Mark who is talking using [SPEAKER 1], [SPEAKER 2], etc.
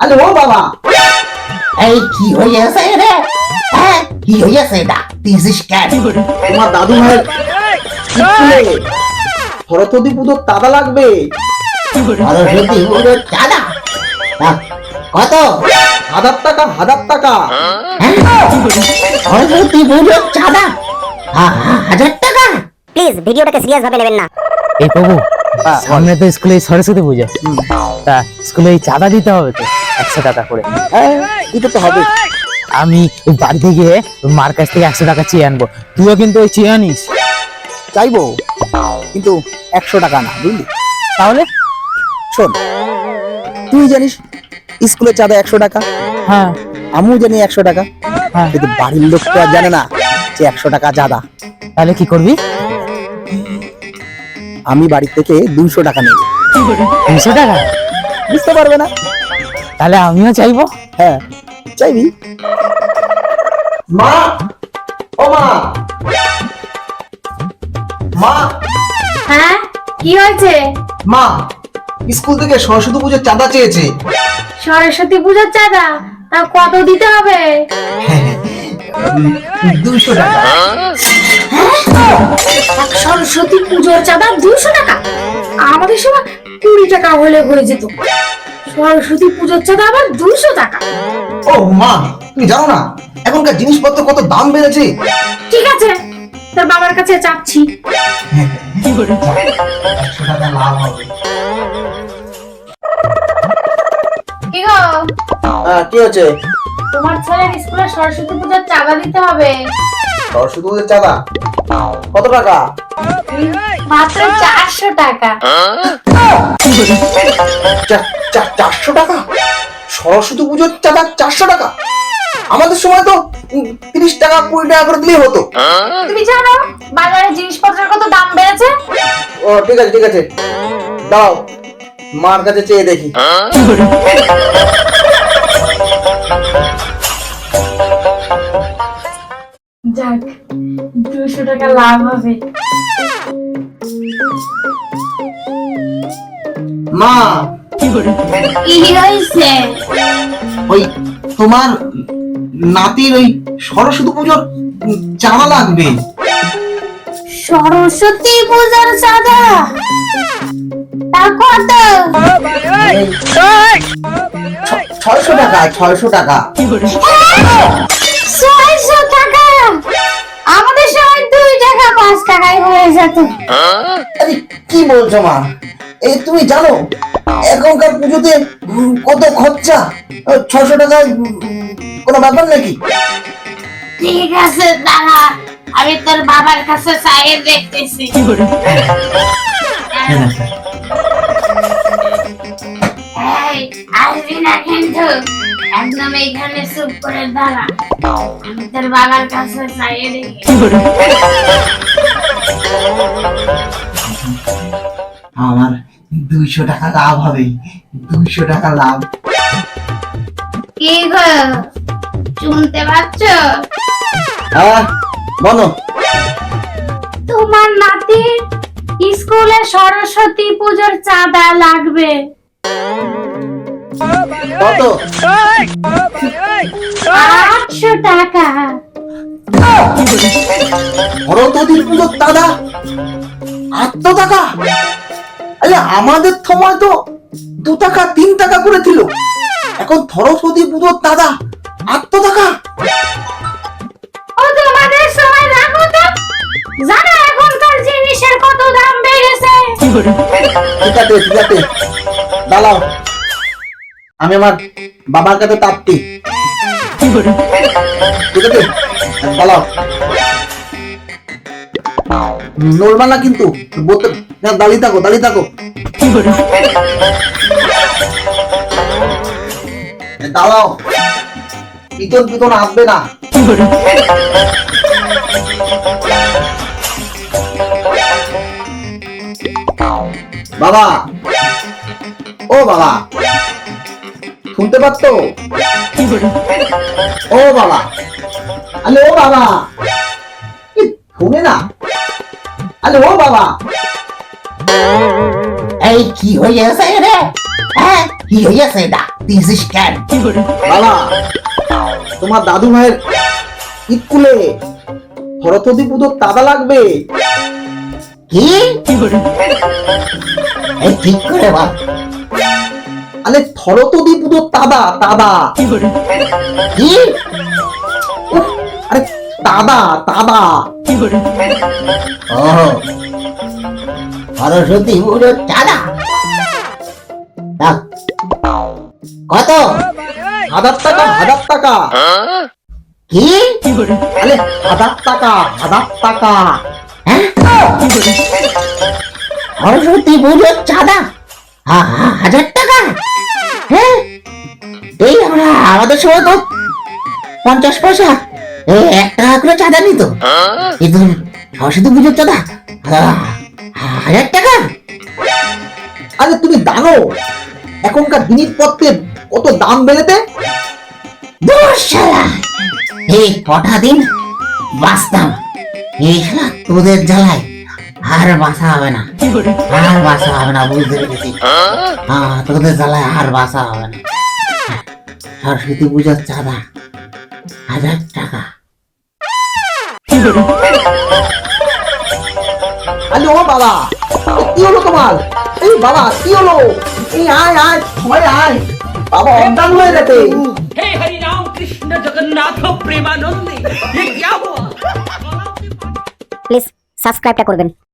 [SPEAKER 1] আরে ও বাবা এই কি হয়েছে রে হ্যাঁ কি হয়েছে ডাকতেছিস কেন
[SPEAKER 2] তোমার দাদু স্কুলে সরস্বতী পুজোর তাদা লাগবে।
[SPEAKER 1] সরস্বতী পুজোর চাঁদা তা কত?
[SPEAKER 2] হাজার টাকা হাজার টাকা।
[SPEAKER 1] হ্যাঁ? সরস্বতী পুজোর চাঁদা? হা- হা- হাজার টাকা?
[SPEAKER 3] প্লিজ ভিডিওটাকে সিরিয়াস ভাবে নেবেন না।
[SPEAKER 4] এই প্রভু সামনে তো স্কুলে সরস্বতী পুজো। তা স্কুলে চাঁদা দিতে হবে তো? একশো টাকা করে।
[SPEAKER 2] হ্যাঁ দিতে তো হবে।
[SPEAKER 4] আমি বাড়িতে গিয়ে মার কাছ থেকে একশো টাকা চেয়ে আনব। তুইও কিন্তু ওই চেয়ে আনিস।
[SPEAKER 2] চাইব? কিন্তু একশো টাকা না বুঝলি?
[SPEAKER 4] তাহলে
[SPEAKER 2] শোন তুই জানিস স্কুলের চাঁদা একশো টাকা?
[SPEAKER 4] হ্যাঁ।
[SPEAKER 2] আমিও জানি একশো টাকা।
[SPEAKER 4] হ্যাঁ।
[SPEAKER 2] কিন্তু বাড়ির লোক তো আর জানে না যে একশো টাকা চাঁদা।
[SPEAKER 4] তাহলে কি করবি?
[SPEAKER 2] আমি বাড়ি থেকে দুইশো টাকা নেব।
[SPEAKER 4] তিনশো টাকা?
[SPEAKER 2] বুঝতে পারবে না?
[SPEAKER 4] তাহলে আমিও চাইব?
[SPEAKER 2] হ্যাঁ চাইবি। মা ও মা। মা।
[SPEAKER 5] হ্যাঁ কি হয়েছে?
[SPEAKER 2] মা স্কুল থেকে সরস্বতী পুজোর চাঁদা চেয়েছে।
[SPEAKER 5] সরস্বতী পুজোর চাঁদা? তা কত দিতে হবে?
[SPEAKER 2] দুইশো টাকা।
[SPEAKER 5] সরস্বতী পুজোর চাঁদা দুশো টাকা? আমাদের সময় কুড়ি টাকা হলে হয়ে যেত। সরস্বতী পুজোর চাঁদা আবার দুশো টাকা।
[SPEAKER 2] ও মা তুমি জানো না এখনকার জিনিসপত্র কত দাম বেড়েছে।
[SPEAKER 5] ঠিক আছে তোর বাবার কাছে চাচ্ছি।
[SPEAKER 2] লাভ হবে।
[SPEAKER 5] কি গো?
[SPEAKER 2] হ্যাঁ কি হচ্ছে?
[SPEAKER 5] তোমার ছেলের স্কুলে সরস্বতী পুজোর চাঁদা দিতে হবে।
[SPEAKER 2] সরস্বতী পুজোর চাঁদা? কত টাকা?
[SPEAKER 5] মাত্র চারশো টাকা।
[SPEAKER 2] চারশো টাকা? সরস্বতী পুজোর চাঁদা চারশো টাকা? আমাদের সময় তো তিরিশ টাকা কুড়ি টাকা করে দিলেই হতো।
[SPEAKER 5] তুমি জানো বাজারে জিনিসপত্রের কত দাম বেড়েছে?
[SPEAKER 2] ও ঠিক আছে ঠিক আছে। দাও মার কাছে চেয়ে দেখি।
[SPEAKER 5] যাক দুশো টাকা লাভ হবে।
[SPEAKER 2] মা
[SPEAKER 5] কি হয়েছে
[SPEAKER 2] ওই তোমার নাতির ওই সরস্বতী পুজোর চাঁদা লাগবে।
[SPEAKER 5] সরস্বতী পূজার চাঁদা? তা কত?
[SPEAKER 2] ছয়শো টাকা ছয়শো টাকা।
[SPEAKER 5] ছয়শো টাকা? আমাদের সময় দুই টাকা পাঁচ টাকায় হয়ে যেত।
[SPEAKER 2] কি বলছো মা? এই তুমি জানো এখনকার পুজোতে কত খরচা? ছশো টাকা কোনো ব্যাপার নাকি?
[SPEAKER 5] ঠিক আছে দাঁড়া আমি তোর বাবার কাছে চাইয়ে দেখতেছি। আসবি না কিন্তু? একদম এইখানে চুপ করে দাঁড়া। আমি তোর বাবার কাছে চাইয়ে দেখি।
[SPEAKER 2] আমার দুইশো টাকা লাভ হবে। দুইশো টাকা লাভ।
[SPEAKER 5] কি গো? শুনতে পাচ্ছ?
[SPEAKER 2] হ্যাঁ বলো।
[SPEAKER 5] তোমার নাতির স্কুলে সরস্বতী পুজোর চাঁদা লাগবে।
[SPEAKER 2] কত?
[SPEAKER 5] আটশো টাকা।
[SPEAKER 2] সরস্বতী পুজোর দাদা আত্ম টাকা? আরে আমাদের সময় তো দু টাকা তিন টাকা করে ছিল। এখন সরস্বতী পুজোর দাদা আত্ম টাকা।
[SPEAKER 5] ও তোমাদের সময় রাখো তো। জানো এখনকার জিনিসের কত দাম বেড়েছে।
[SPEAKER 2] ঠিক আছে ঠিক আছে। দাঁড়াও। আমি আমার বাবার কাছে তাপতি ঠিক আছে? দাঁড়াও। নড়বা না কিন্তু। বলতে না, দাঁড়িয়ে থাকো দাঁড়িয়ে থাকো। দাঁড়াও। পিতন পিতন আসবে না। বাবা। ও বাবা। শুনতে পাচ্ছ? ও বাবা। আরে ও বাবা। শুনে না। আরে ও বাবা।
[SPEAKER 1] এই কি হয়েছে রে? হ্যাঁ কি হয়েছে ডাক দিয়েছিস কেন
[SPEAKER 2] বাবা তোমার দাদু ভাইয়ের স্কুলে সরস্বতী পুজোর দাদা লাগবে।
[SPEAKER 1] কি? এই ঠিক করে বল
[SPEAKER 2] আরে সরস্বতী পুজোর দাদা দাদা।
[SPEAKER 1] কি? ও সরস্বতী পুজোর চাঁদা। কত?
[SPEAKER 2] হাজার টাকা হাজার টাকা।
[SPEAKER 1] কি?
[SPEAKER 2] আরে হাজার টাকা হাজার টাকা।
[SPEAKER 1] হ্যাঁ? সরস্বতী পুজোর চাঁদা। হা- হা- হাজার টাকা? হ্যাঁ? এই আমরা আমাদের সময় তো। পঞ্চাশ পয়সা। এই এক টাকা করে চাঁদা নিত কিন্তু সরস্বতী পুজোর চাঁদা হাজার টাকা?
[SPEAKER 2] আরে তুমি জানো এখনকার জিনিসপত্রের কত দাম বেড়েতে
[SPEAKER 1] এই কটা দিন বাঁচতাম। এই শালা তোদের জ্বালায় আর বাঁচা হবে না। আর বাঁচা হবে না বুঝতে পেরেছি। হ্যাঁ? তোদের জ্বালায় আর বাসা হবে না। সরস্বতী পুজোর চাঁদা হাজার টাকা।
[SPEAKER 2] ও বাবা কি তোমার? এই বাবা কি হলো? আয় আয় ভয় আয়। বাবা অজ্ঞান হয়ে গেছে।
[SPEAKER 6] হে হরি রাম
[SPEAKER 3] প্লিজ সাবস্ক্রাইবটা করবেন।